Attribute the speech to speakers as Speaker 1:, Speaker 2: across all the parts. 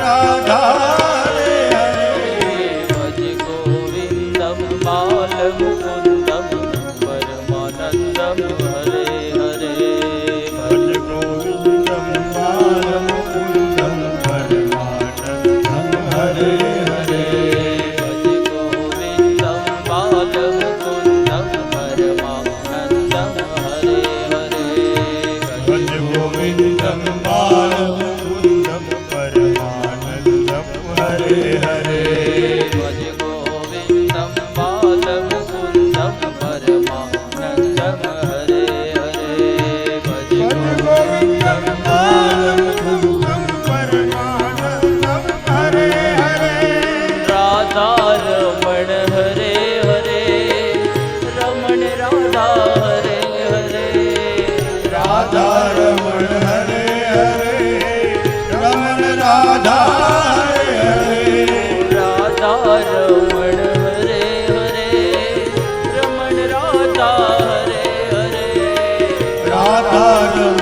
Speaker 1: राधा रे हरे
Speaker 2: भज गोविन्दं बालमुकुन्द பாட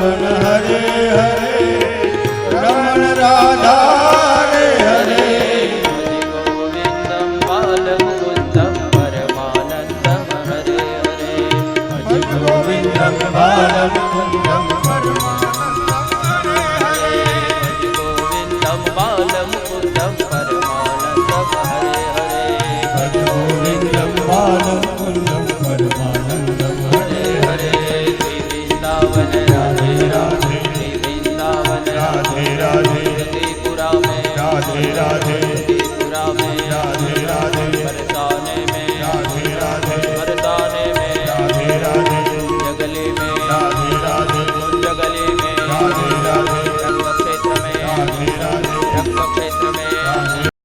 Speaker 2: રમણ હરે હરે
Speaker 1: રમણ રાધા રે હરે.
Speaker 2: ગોવિંદમ બાલમુકુંદમ પરમાનંદમ હરે હરે.
Speaker 1: ગોવિંદમ
Speaker 2: બાલમુકુંદમ
Speaker 1: રાધે રાધે.